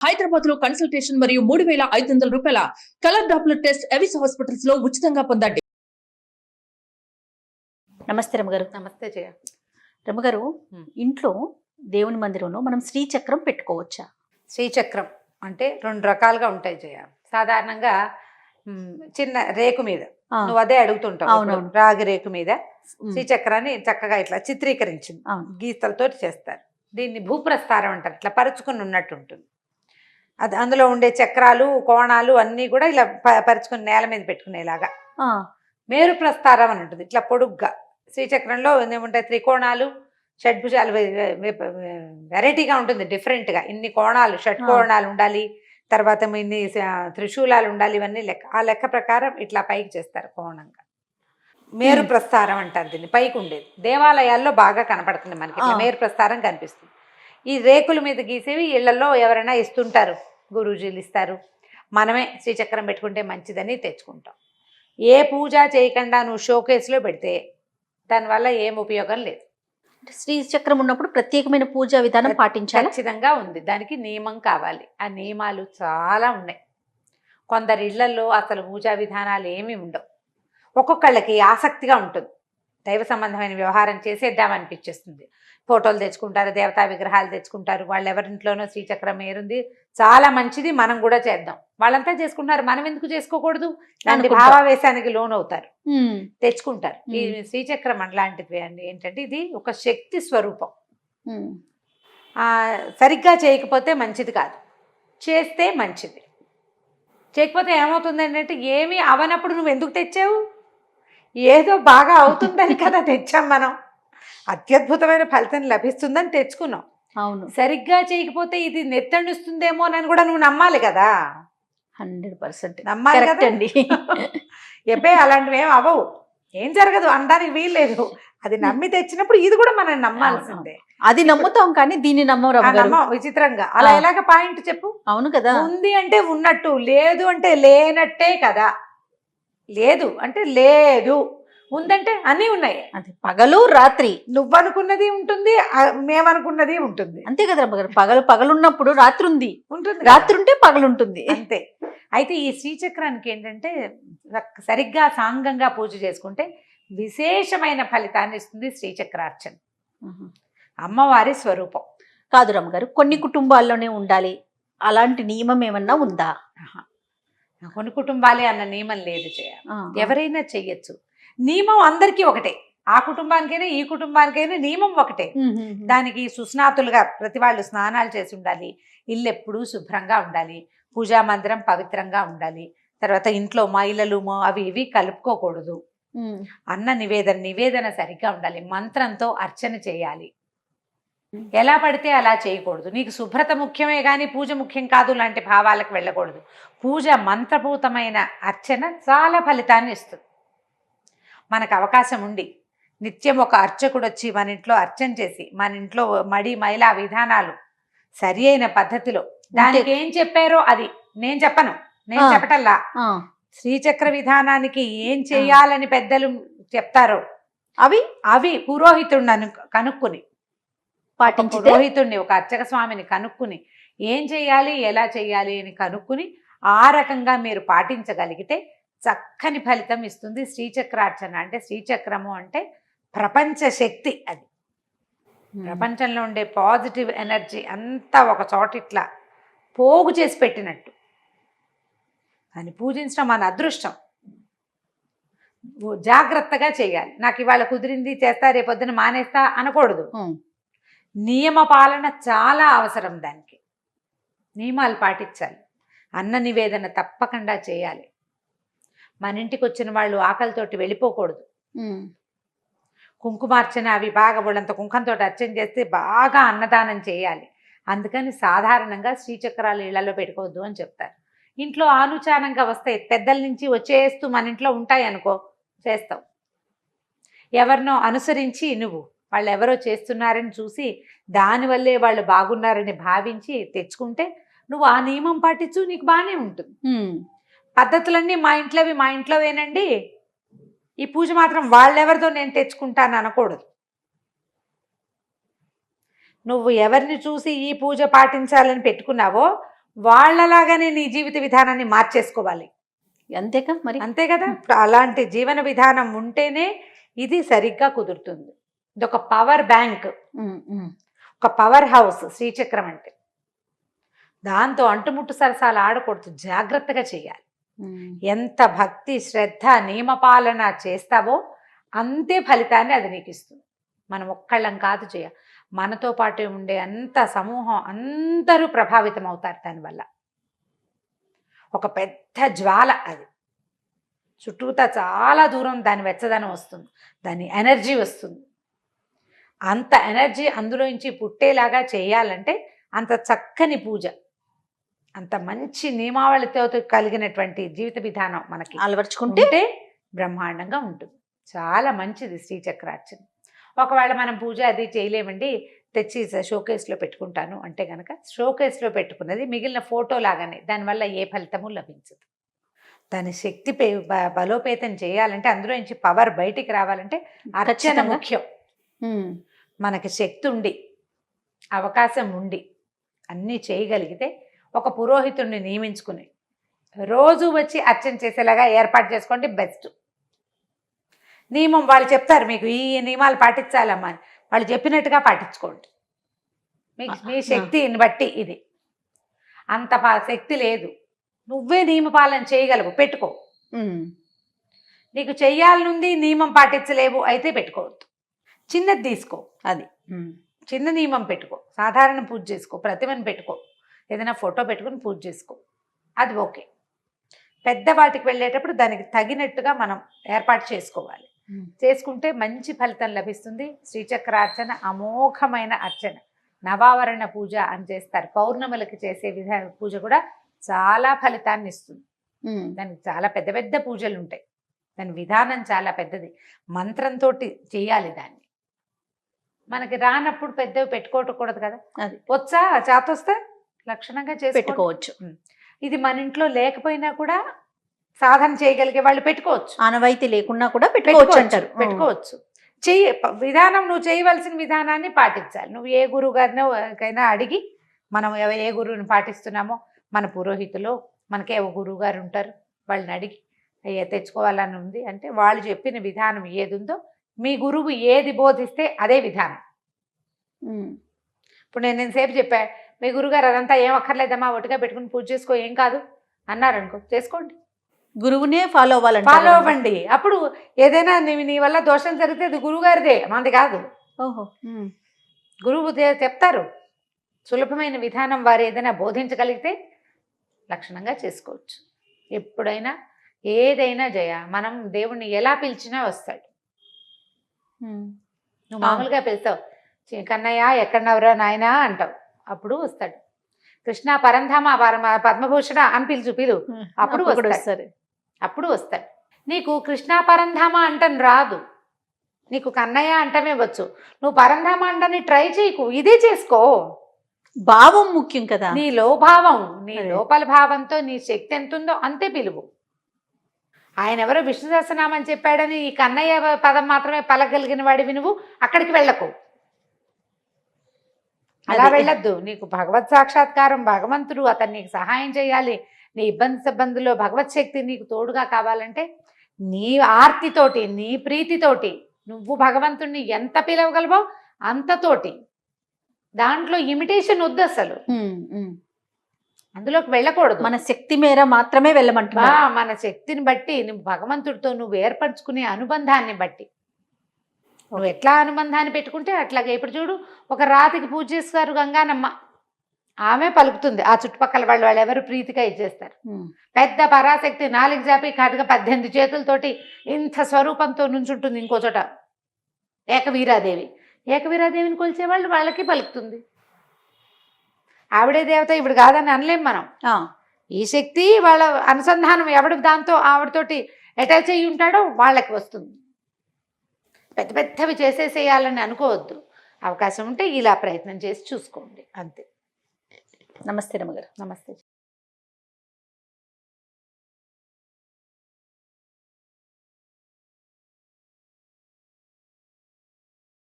హైదరాబాద్లో కన్సల్టేషన్ మరియు మూడు వేల ఐదు వందల రూపాయల కలర్ డాప్లర్ టెస్ట్ ఎవిస్ హాస్పిటల్స్లో ఉచితంగా పొందండి. నమస్తే రమ్మగారు నమస్తే జయ. రమ్మగారు Hmm. ఇంట్లో దేవుని మందిరంలో మనం శ్రీచక్రం పెట్టుకోవచ్చా? శ్రీచక్రం అంటే రెండు రకాలుగా ఉంటాయి జయ. సాధారణంగా చిన్న రేకు మీద. నువ్వు అదే అడుగుతుంటావు రాగి రేకు మీద. శ్రీచక్రాన్ని చక్కగా ఇట్లా చిత్రీకరించింది అవును. గీతలతో చేస్తారు. దీన్ని భూప్రస్థారం అంటారు. ఇట్లా పరుచుకుని ఉన్నట్టు ఉంటుంది. అది అందులో ఉండే చక్రాలు కోణాలు అన్నీ కూడా ఇలా పరుచుకుని నేల మీద పెట్టుకునేలాగా. మేరు ప్రస్తారం అని ఉంటుంది. ఇట్లా పొడుగ్గా. శ్రీచక్రంలో ఏముంటాయి? త్రికోణాలు షడ్భుజాలు వెరైటీగా ఉంటుంది. డిఫరెంట్గా. ఇన్ని కోణాలు షట్ ఆ. కోణాలు ఉండాలి. తర్వాత ఇన్ని త్రిశూలాలు ఉండాలి. ఇవన్నీ లెక్క. ఆ లెక్క ప్రకారం ఇట్లా పైకి చేస్తారు కోణంగా. మేరు. ప్రస్తారం అంటారు దీన్ని. పైకి ఉండేది దేవాలయాల్లో బాగా కనపడుతుంది మనకి. మేరు ప్రస్తారం కనిపిస్తుంది. ఈ రేకుల మీద గీసేవి ఇళ్ళలో ఎవరైనా ఇస్తుంటారు. గురూజీలు ఇస్తారు. మనమే శ్రీచక్రం పెట్టుకుంటే మంచిదని తెచ్చుకుంటాం. ఏ పూజ చేయకుండా నువ్వు షోకేస్లో పెడితే దానివల్ల ఏం ఉపయోగం లేదు. శ్రీచక్రం ఉన్నప్పుడు ప్రత్యేకమైన పూజా విధానం పాటించాలా? ఖచ్చితంగా ఉంది. దానికి నియమం కావాలి. ఆ నియమాలు చాలా ఉన్నాయి. కొందరి ఇళ్ళలో అసలు పూజా విధానాలు ఏమీ ఉండవు. ఒక్కొక్కళ్ళకి ఆసక్తిగా ఉంటుంది. దైవ సంబంధమైన వ్యవహారం చేసేద్దామనిపించేస్తుంది ఫోటోలు తెచ్చుకుంటారు దేవతా విగ్రహాలు తెచ్చుకుంటారు వాళ్ళు ఎవరింట్లోనో శ్రీచక్రం ఏరుంది. చాలా మంచిది మనం కూడా చేద్దాం. వాళ్ళంతా చేసుకుంటున్నారు మనం ఎందుకు చేసుకోకూడదు? అనుకుంటాం. భావావేశానికి లోన్ అవుతారు తెచ్చుకుంటారు. ఈ. శ్రీచక్రం అలాంటిది అండి. ఏంటంటే ఇది ఒక శక్తి స్వరూపం. సరిగ్గా చేయకపోతే మంచిది కాదు. చేస్తే మంచిది. చేయకపోతే ఏమవుతుంది అంటే ఏమీ అవనప్పుడు నువ్వు ఎందుకు తెచ్చావు? ఏదో బాగా అవుతుందని కదా తెచ్చాం మనం. అత్యద్భుతమైన ఫలితం లభిస్తుందని తెచ్చుకున్నాం. అవును. సరిగ్గా చేయకపోతే ఇది నెత్తణిస్తుందేమో అని కూడా నువ్వు నమ్మాలి కదా. Hundred percent. నమ్మాలి కరెక్ట్ కదా అండి. ఎబ్బే అలాంటివి ఏం అవ్వవు. ఏం జరగదు అనడానికి వీల్లేదు అది నమ్మి తెచ్చినప్పుడు ఇది కూడా మనం నమ్మాల్సిందే. అది నమ్ముతాం కానీ దీన్ని నమ్మం ఆ రమ్మగారు నమ్మం విచిత్రంగా. అలా. ఎలాగ పాయింట్ చెప్పు? అవును కదా. ఉంది అంటే ఉన్నట్టు లేదు అంటే లేనట్టే కదా. లేదు అంటే లేదు. ఉందంటే అన్నీ ఉన్నాయి. అది పగలు రాత్రి. నువ్వనుకున్నది ఉంటుంది మేమనుకున్నది ఉంటుంది. అంతే కదా పగలు పగలున్నప్పుడు రాత్రి ఉంది. ఉంటుంది రాత్రి ఉంటే పగలు ఉంటుంది. అంతే. అయితే ఈ శ్రీచక్రానికి ఏంటంటే సరిగ్గా సాంగంగా పూజ చేసుకుంటే విశేషమైన ఫలితాన్ని ఇస్తుంది శ్రీచక్రార్చన. అమ్మవారి స్వరూపం. కాదు రమ్మగారు కొన్ని కుటుంబాల్లోనే ఉండాలి. అలాంటి నియమం ఏమన్నా ఉందా. కొన్ని కుటుంబాలే అన్న నియమం లేదు చేయ ఆ, ఎవరైనా చెయ్యొచ్చు. నియమం అందరికీ ఒకటే. ఆ కుటుంబానికైనా ఈ కుటుంబానికైనా నియమం ఒకటే. దానికి సుస్నాతులుగా ప్రతి వాళ్ళు స్నానాలు చేసి ఉండాలి. ఇల్లు ఎప్పుడూ శుభ్రంగా ఉండాలి. పూజా మందిరం పవిత్రంగా ఉండాలి. తర్వాత ఇంట్లో మైలలు మో- అవి ఇవి కలుపుకోకూడదు. అన్న నివేదన నివేదన సరిగ్గా ఉండాలి. మంత్రంతో అర్చన చేయాలి. ఎలా పడితే అలా చేయకూడదు. నీకు శుభ్రత ముఖ్యమే కానీ పూజ ముఖ్యం కాదు లాంటి భావాలకు వెళ్ళకూడదు. పూజ మంత్రపూతమైన అర్చన చాలా ఫలితాన్ని ఇస్తుంది. మనకు అవకాశం ఉండి నిత్యం ఒక అర్చకుడు వచ్చి మన ఇంట్లో అర్చన చేసి మన ఇంట్లో మడి మైలా విధానాలు సరి అయిన పద్ధతిలో దానికి ఏం చెప్పారో అది నేను చెప్పను. నేను. చెప్పటల్లా. శ్రీచక్ర విధానానికి ఏం చేయాలని పెద్దలు చెప్తారో అవి? అవి పురోహితుడిని అను కనుక్కుని ఒక పాటించితే పురోహితుడిని ఒక అర్చక స్వామిని కనుక్కుని ఏం చేయాలి ఎలా చేయాలి అని కనుక్కుని ఆ రకంగా మీరు పాటించగలిగితే చక్కని ఫలితం ఇస్తుంది. శ్రీచక్రార్చన అంటే శ్రీచక్రము అంటే ప్రపంచ శక్తి అది. ప్రపంచంలో ఉండే పాజిటివ్ ఎనర్జీ అంతా ఒక చోట ఇట్లా పోగు చేసి పెట్టినట్టు. దాన్ని పూజించడం మన అదృష్టం. జాగ్రత్తగా చేయాలి నాకు ఇవాళ కుదిరింది చేస్తా రేపొద్దున మానేస్తా అనకూడదు. నియమ పాలన చాలా అవసరం దానికి. నియమాలు పాటించాలి. అన్న నివేదన తప్పకుండా చేయాలి. మన ఇంటికి వచ్చిన వాళ్ళు ఆకలితోటి వెళ్ళిపోకూడదు. కుంకుమార్చన అవి బాగా వాళ్ళంత కుంకంతో అర్చన చేస్తే బాగా అన్నదానం చేయాలి. అందుకని సాధారణంగా శ్రీచక్రాలు ఇళ్ళలో పెట్టుకోవద్దు అని చెప్తారు. ఇంట్లో ఆనుచానంగా వస్తాయి పెద్దల నుంచి వచ్చేస్తూ మన ఇంట్లో ఉంటాయి అనుకో చేస్తావు. ఎవరినో అనుసరించి నువ్వు. వాళ్ళు ఎవరో చేస్తున్నారని చూసి దానివల్లే వాళ్ళు బాగున్నారని భావించి తెచ్చుకుంటే నువ్వు ఆ నియమం పాటించు నీకు బాగానే ఉంటుంది. పద్ధతులన్నీ మా ఇంట్లోవి మా ఇంట్లోవేనండి. ఈ పూజ మాత్రం వాళ్ళెవరిదో నేను తెచ్చుకుంటాను అనకూడదు. నువ్వు ఎవరిని చూసి ఈ పూజ పాటించాలని పెట్టుకున్నావో వాళ్ళలాగానే నీ జీవిత విధానాన్ని మార్చేసుకోవాలి. అంతేకా మరి? అంతే కదా? అలాంటి జీవన విధానం ఉంటేనే ఇది సరిగ్గా కుదురుతుంది. ఇది ఒక పవర్ బ్యాంక్. ఒక పవర్ హౌస్ శ్రీచక్రం అంటే. దాంతో అంటుముట్టు సరసాలు ఆడకూడదు జాగ్రత్తగా చేయాలి. ఎంత భక్తి శ్రద్ధ నియమపాలన చేస్తావో అంతే ఫలితాన్ని అది నీకు ఇస్తుంది. మనం ఒక్కళ్ళం కాదు చేయ. మనతో పాటు ఉండే అంత సమూహం అందరూ ప్రభావితం అవుతారు దానివల్ల. ఒక పెద్ద జ్వాల అది. చుట్టూతా చాలా దూరం దాని వెచ్చదనం వస్తుంది. దాని ఎనర్జీ వస్తుంది. అంత ఎనర్జీ అందులోంచి పుట్టేలాగా చేయాలంటే అంత చక్కని పూజ. అంత మంచి నియమావళితో కలిగినటువంటి జీవిత విధానం మనకి అలవర్చుకుంటే బ్రహ్మాండంగా ఉంటుంది. చాలా మంచిది శ్రీచక్రార్చన. ఒకవేళ మనం పూజ అది చేయలేమండి తెచ్చి షోకేస్లో పెట్టుకుంటాను అంటే కనుక షోకేస్లో పెట్టుకున్నది మిగిలిన ఫోటో లాగానే దానివల్ల ఏ ఫలితము లభించదు. దాని శక్తి బలోపేతం చేయాలంటే అందులో నుంచి పవర్ బయటికి రావాలంటే అర్చన. ముఖ్యం. మనకి శక్తి ఉండి అవకాశం ఉండి అన్నీ చేయగలిగితే ఒక పురోహితుడిని నియమించుకుని రోజు వచ్చి అర్చన చేసేలాగా ఏర్పాటు చేసుకోండి బెస్ట్. నియమం వాళ్ళు చెప్తారు మీకు ఈ నియమాలు పాటించాలమ్మా అని. వాళ్ళు చెప్పినట్టుగా పాటించుకోండి. మీకు మీ శక్తిని బట్టి ఇది. అంత శక్తి లేదు. నువ్వే నియమపాలన చేయగలవు పెట్టుకో. నీకు చెయ్యాలనుంది నియమం పాటించలేవు అయితే పెట్టుకోవద్దు. చిన్నది తీసుకో అది. చిన్న నియమం పెట్టుకో. సాధారణ పూజ చేసుకో ప్రతిమను పెట్టుకో. ఏదైనా ఫోటో పెట్టుకుని పూజ చేసుకో. అది ఓకే. పెద్ద వాటికి వెళ్ళేటప్పుడు దానికి తగినట్టుగా మనం ఏర్పాటు చేసుకోవాలి. చేసుకుంటే మంచి ఫలితం లభిస్తుంది. శ్రీచక్రార్చన అమోఘమైన అర్చన. నవావరణ పూజ అని చేస్తారు. పౌర్ణములకి చేసే విధా పూజ కూడా చాలా ఫలితాన్ని ఇస్తుంది. దానికి చాలా పెద్ద పెద్ద పూజలు ఉంటాయి దాని విధానం చాలా పెద్దది. మంత్రంతో చేయాలి దాన్ని. మనకి రానప్పుడు పెద్దవి పెట్టుకోకూడదు కదా. అది. వచ్చా చేతొస్తే లక్షణంగా చేసుకో పెట్టుకోవచ్చు. ఇది మన ఇంట్లో లేకపోయినా కూడా సాధన చేయగలిగే వాళ్ళు పెట్టుకోవచ్చు. ఆనవాయితీ లేకున్నా కూడా పెట్టుకోవచ్చు అంటారు. పెట్టుకోవచ్చు. చెయ్యి విధానం నువ్వు చేయవలసిన విధానాన్ని పాటించాలి. నువ్వు ఏ గురువు గారినో కైనా అడిగి మనం ఏ గురువుని పాటిస్తున్నామో మన పురోహితులు మనకే ఒక గురువు గారు ఉంటారు వాళ్ళని అడిగి అయ్యా తెచ్చుకోవాలని ఉంది. అంటే వాళ్ళు చెప్పిన విధానం ఏది ఉందో మీ గురువు ఏది బోధిస్తే అదే విధానం. ఇప్పుడు నేను నేనుసేపు చెప్పా మీ గురుగారు అదంతా ఏం అక్కర్లేదమ్మా ఒట్టుగా పెట్టుకుని పూజ చేసుకో ఏం కాదు అన్నారనుకో చేసుకోండి. గురువునే ఫాలో అవ్వాలంటారు ఫాలో అవ్వండి. అప్పుడు ఏదైనా నీ వల్ల దోషం జరిగితే అది గురువుగారిదే మనది కాదు. ఓహో. గురువు చెప్తారు. సులభమైన విధానం వారు ఏదైనా బోధించగలిగితే లక్షణంగా చేసుకోవచ్చు. ఎప్పుడైనా ఏదైనా జయ మనం దేవుణ్ణి ఎలా పిలిచినా వస్తాడు. నువ్వు మామూలుగా పిలుస్తావు. "చి- కన్నయ్య ఎక్కడనవరా నాయనా అంటావు. అప్పుడు వస్తాడు. కృష్ణ పరంధామ పరమ పద్మభూషణ అని పిలుచు పిలు. అప్పుడు వస్తాడు. అప్పుడు వస్తాడు. నీకు కృష్ణ పరంధామ అంటని రాదు. నీకు కన్నయ్య అంటమే వచ్చు నువ్వు పరంధామ అంటని ట్రై చేయకు. ఇదే చేసుకో. భావం ముఖ్యం కదా. నీ లోభావం నీ. లోపల భావంతో నీ శక్తి ఎంత ఉందో అంతే పిలువు. ఆయన ఎవరో విష్ణు సహస్రనామని చెప్పాడని ఈ కన్నయ్య పదం మాత్రమే పలకగలిగిన వాడివి నువ్వు అక్కడికి వెళ్ళకు. అలా. వెళ్ళొద్దు. నీకు భగవత్ సాక్షాత్కారం భగవంతుడు అతను నీకు సహాయం చేయాలి. నీ ఇబ్బంది ఇబ్బందుల్లో భగవత్ శక్తి నీకు తోడుగా కావాలంటే నీ ఆర్తితోటి నీ ప్రీతితోటి నువ్వు భగవంతుణ్ణి ఎంత పిలవగలవో అంతతోటి. దాంట్లో ఇమిటేషన్ వద్దు అసలు. అందులోకి వెళ్ళకూడదు. మన శక్తి మేర మాత్రమే బా వెళ్ళమంటున్నారు మన శక్తిని బట్టి నువ్వు భగవంతుడితో నువ్వు ఏర్పరచుకునే అనుబంధాన్ని బట్టి. నువ్వు ఎట్లా అనుబంధాన్ని పెట్టుకుంటే అట్లాగే. ఇప్పుడు చూడు ఒక రాతికి పూజ చేస్తారు గంగానమ్మ. ఆమె పలుకుతుంది. ఆ చుట్టుపక్కల వాళ్ళు వాళ్ళు ఎవరు ప్రీతిగా ఇచ్చేస్తారు. పెద్ద పరాశక్తి నాలుగు జాపి కాటుగా పద్దెనిమిది చేతులతోటి ఇంత స్వరూపంతో నుంచుంటుంది ఇంకో చోట. ఏకవీరాదేవి. ఏకవీరాదేవిని కొలిచేవాళ్ళు వాళ్ళకి పలుకుతుంది. ఆవిడే దేవత ఇప్పుడు కాదని అనలేం మనం. ఈ శక్తి వాళ్ళ అనుసంధానం ఎవడు దాంతో ఆవిడతోటి అటాచ్ అయ్యి ఉంటాడో వాళ్ళకి వస్తుంది. పెద్ద పెద్దవి చేసేసేయాలని అనుకోవద్దు. అవకాశం ఉంటే ఇలా ప్రయత్నం చేసి చూసుకోండి. అంతే. నమస్తే రమగారు. నమస్తే.